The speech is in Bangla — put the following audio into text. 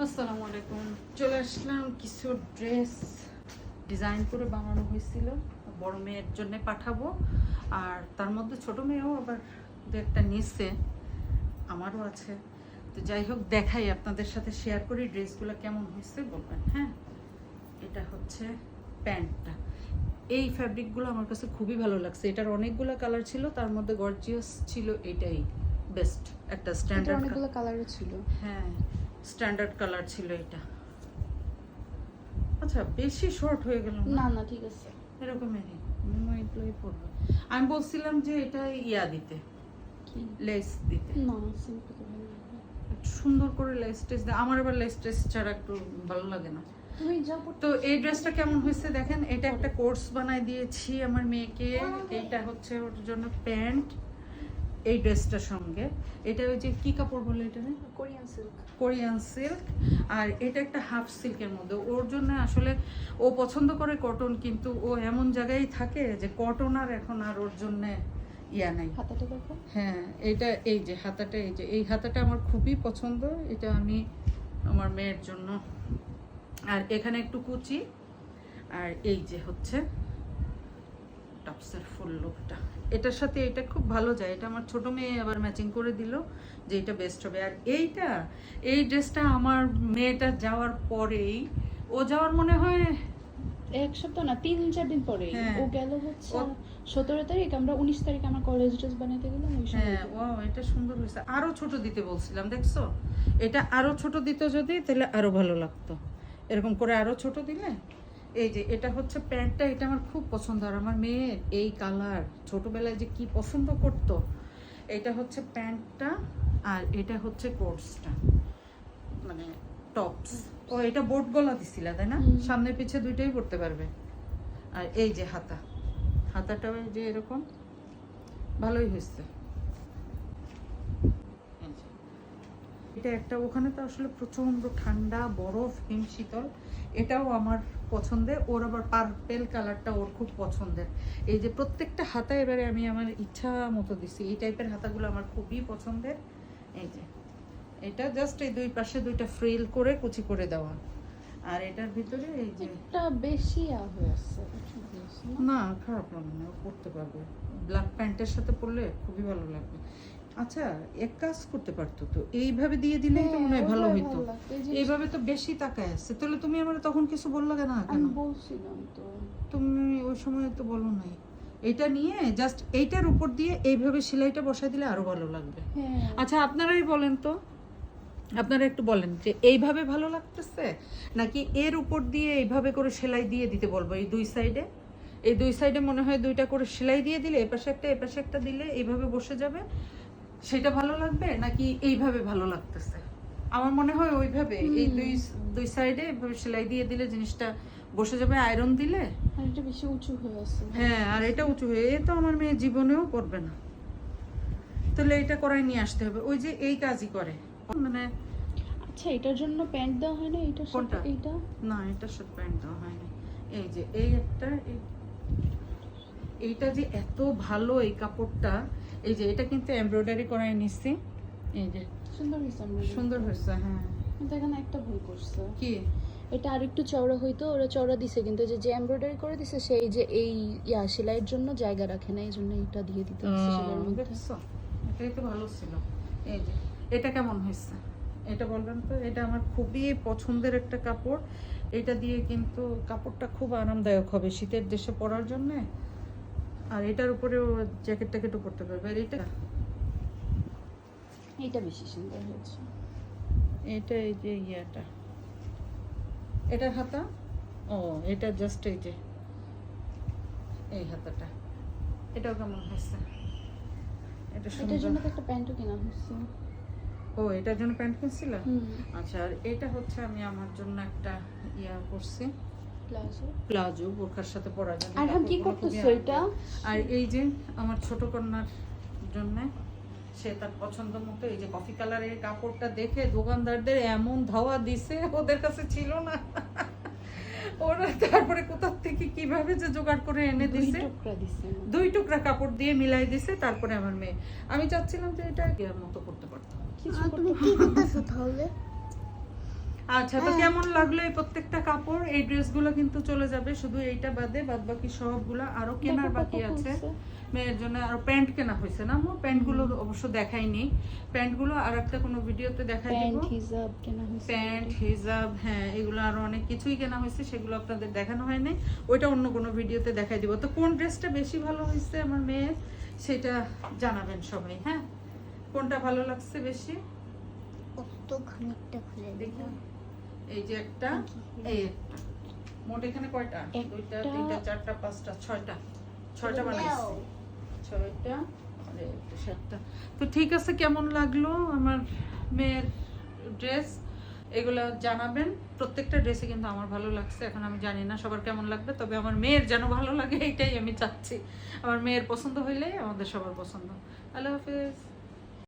আসসালামু আলাইকুম। চলে আসলাম কিছু ড্রেস ডিজাইন করে বানানো হয়েছিল। বড় মেয়ের জন্য পাঠাবো। আর তার মধ্যে ছোট মেয়েও আবার দু একটা নিচ্ছে আমারও আছে। তো যাই হোক দেখাই আপনাদের সাথে শেয়ার করি ড্রেসগুলো কেমন হয়েছে বলবেন হ্যাঁ? এটা হচ্ছে প্যান্টটা। এই ফ্যাব্রিকগুলো আমার কাছে খুবই ভালো লাগছে। এটার অনেকগুলো কালার ছিল তার মধ্যে গর্জিয়াস ছিল এটাই। বেস্ট একটা স্ট্যান্ডার্ড অনেকগুলো কালারও ছিল। হ্যাঁ। স্ট্যান্ডার্ড কালার ছিল এটা। আচ্ছা বেশি শর্ট হয়ে গেল না? না ঠিক আছে। এরকমেরই আমি এগুলোই পরবো। আমি বলছিলাম যে এটা ইয়া দিতে কি? লেস দিতে। না সিম্পল সুন্দর করে লেস টেস দেয় আমার আবার লেস টেস ছাড়া একটু ভালো লাগে না। তো এই ড্রেসটা কেমন হয়েছে দেখেন? এটা একটা কোর্স বানাই দিয়েছি আমার মেয়েকে। এইটা হচ্ছে ওর জন্য প্যান্ট। এই ড্রেসটার সঙ্গে। এটা ওই যে কি কাপড় বলে এটা? কোরিয়ান সিল্ক কোরিয়ান সিল্ক আর এটা একটা হাফ সিল্কের মধ্যে। ওর জন্য আসলে ও পছন্দ করে কটন কিন্তু ও এমন জায়গায় থাকে যে কটন আর এখন আর ওর জন্য ইয়া নাই। হাতাটা দেখো। হ্যাঁ এটা এই যে হাতাটা এই যে এই হাতাটা আমার খুবই পছন্দ। এটা আমি আমার মেয়ের জন্য। আর এখানে একটু কুচি। আর এই যে হচ্ছে টপসের ফুল লুকটা এটার সাথে এটা খুব ভালো যায়। এটা আমার ছোট মেয়ে আবার ম্যাচিং করে দিল যে এটা বেস্ট হবে। আর এইটা এই ড্রেসটা আমার মেয়েটা যাওয়ার পরেই ও যাওয়ার মনে হয় এক সপ্তাহ না তিন চার দিন পরে হ্যাঁ। ও গেল হচ্ছে সতেরো তারিখ আমরা উনিশ তারিখ আমার কলেজ ড্রেস বানাইতে গেলাম হ্যাঁ ও এটা সুন্দর হয়েছে। আরও ছোট দিতে বলছিলাম দেখছ? এটা আরও ছোট দিত যদি তাহলে আরও ভালো লাগতো। এরকম করে আরও ছোট দিলে এই যে এটা হচ্ছে প্যান্টটা এটা আমার খুব পছন্দ। আর আমার মেয়ের এই কালার ছোটবেলায় যে কি পছন্দ করত এটা হচ্ছে প্যান্টটা আর এটা হচ্ছে কোর্সটা মানে টপস। ও এটা বোট গলা দিছিল তাই না। সামনে পিছে দুইটাই পড়তে পারবে। আর এই যে হাতা হাতাটাও যে এরকম ভালোই হয়েছে এই যে। এটা একটা ওখানে তো আসলে প্রচণ্ড ঠান্ডা বরফ হিম শীতল। এটাও আমার পছন্দের। ওর আবার পার্পেল কালারটা ওর খুব পছন্দের। এই যে প্রত্যেকটা হাতা এবারে আমি আমার ইচ্ছা মতো দিছি। এই টাইপের হাতাগুলো আমার খুবই পছন্দের। এই যে এটা জাস্ট এই দুই পাশে দুইটা ফ্রিল করে কুচি করে দেওয়া। আর এটার ভিতরে এই যে একটা বেশি না? খারাপ লাগে না ও পরতে পারবে। ব্ল্যাক প্যান্টের সাথে পরলে খুবই ভালো লাগবে। আচ্ছা এক কাজ করতে পারতো তো। এইভাবে দিয়ে দিলেই তো মনে হয় হ্যাঁ, ভালো হইতো। এইভাবে তো বেশি তাকায় আসছে তাহলে তুমি আমার তখন কিছু বলল কেন কেন? আমি বলছিলাম তো। তুমি ওই সময় তো বলো নাই। এটা নিয়ে জাস্ট এইটার উপর দিয়ে এইভাবে সেলাইটা বসাই দিলে আরও ভালো লাগবে। হ্যাঁ। আচ্ছা আপনারাই বলেন তো। আপনারা একটু বলেন যে এইভাবে ভালো লাগতেছে? নাকি এর উপর দিয়ে এইভাবে করে সেলাই দিয়ে দিতে বলব? এই দুই সাইডে এই দুই সাইডে মনে হয় দুইটা করে সেলাই দিয়ে দিলে এপাশে একটা এপাশে একটা দিলে এইভাবে বসে যাবে। সেটা ভালো লাগবে নাকি এইভাবে ভালো লাগতেছে? আমার মনে হয় ওইভাবে এই দুই দুই সাইডে সেলাই দিয়ে দিলে জিনিসটা বসে যাবে আয়রন দিলে? আর এটা বেশি উঁচু হয়ে আছে হ্যাঁ আর এটা উঁচু হয়ে এ তো আমার মেয়ে জীবনেও করবে না। তাহলে এটা করাই নিয়ে আসতে হবে। ওই যে এই কাজই করে। মানে আচ্ছা এটার জন্য প্যান্ট দেওয়া হয় না? এটা কোনটা? এইটা? না এটা সাথে প্যান্ট দেওয়া হয়নি। এই যে এই একটা এইটা যে এত ভালো এই কাপড়টা এই যে এটা কিন্তু এমব্রয়ডারি করাই নিচ্ছি এই যে সুন্দর হয়েছে সুন্দর হয়েছে হ্যাঁ। কিন্তু এখানে একটা ভুল করছে। কি? এটা আরেকটু চওড়া হইতো ওরা চওড়া দিছে কিন্তু যে যে এমব্রয়ডারি করে দিছে সেই যে এই ইয়া সেলাইয়ের জন্য জায়গা রাখে না এই জন্য এটা দিয়ে দিতে হচ্ছে সেলাইয়ের মধ্যে। দেখছ? এটাই তো ভালো ছিল। এই যে এটা কেমন হয়েছে? এটা বলবেন তো এটা আমার খুবই পছন্দের একটা কাপড়। এটা দিয়ে কিন্তু কাপড়টা খুব আরামদায়ক হবে শীতের দেশে পরার জন্য। আর এটার উপরেও জ্যাকেট ট্যাকেটও পরতে পারবে। আর এটা এইটা বেশি সুন্দর হয়েছে। এটা এই যে ইয়াটা। এটার হাতা? ও এটা জাস্ট এই যে। এই হাতাটা। এটাও কেমন হয়েছে? এটা সুন্দর। জন্য একটা প্যান্টও কেনা ও এটার জন্য প্যান্ট কিনছিল? আচ্ছা আর এটা হচ্ছে আমি আমার জন্য একটা ইয়া করছি। প্লাজো? বোরখার সাথে পরা যাবে। আর কি করতেছো এটা আর এই যে আমার ছোট কন্যার জন্য সে তার পছন্দ মতো এই যে কফি কালারের কাপড়টা দেখে দোকানদারদের এমন ধাওয়া দিছে ওদের কাছে ছিল না। ওরা তারপরে কোথার থেকে কীভাবে যে জোগাড় করে এনে দিছে? দুই টুকরা কাপড় দিয়ে মিলাই দিছে তারপরে আমার মেয়ে। আমি চাচ্ছিলাম যে এটা মতো করতে পারতাম। কিছু তুমি করতে কি করতেছো তাহলে? আচ্ছা তো কেমন লাগল এই প্রত্যেকটা কাপড়? এই ড্রেসগুলো কিন্তু চলে যাবে শুধু এইটা বাদে বাদ বাকি সবগুলো আরও কেনার বাকি আছে। মেয়ের জন্য আরও প্যান্ট কেনা হয়েছে না আমার প্যান্টগুলো অবশ্য দেখাইনি। প্যান্টগুলো আর একটা কোনো ভিডিওতে দেখাই দিব। প্যান্ট হিজাব কেনা হয়েছে। প্যান্ট হিজাব হ্যাঁ এগুলো আরও অনেক কিছুই কেনা হয়েছে সেগুলো আপনাদের দেখানো হয়নি। ওইটা অন্য কোনো ভিডিওতে দেখাই দিব। তো কোন ড্রেসটা বেশি ভালো হয়েছে আমার মেয়ের সেটা জানাবেন সবাই হ্যাঁ? কোনটা ভালো লাগছে বেশি? কত খানিকটা খুলে দেখি। এই যে একটা এই একটা। মোট এখানে কয়টা? দুইটা তিনটা চারটা পাঁচটা ছয়টা। ছয়টা বানাইছি। ছয়টা একটা সাতটা। তো ঠিক আছে কেমন লাগল আমার মেয়ের ড্রেস? এগুলো জানাবেন। প্রত্যেকটা ড্রেসে কিন্তু আমার ভালো লাগছে এখন আমি জানি না সবার কেমন লাগবে তবে আমার মেয়ের যেন ভালো লাগে এইটাই আমি চাচ্ছি। আমার মেয়ের পছন্দ হইলেই আমাদের সবার পছন্দ। আল্লাহ হাফেজ।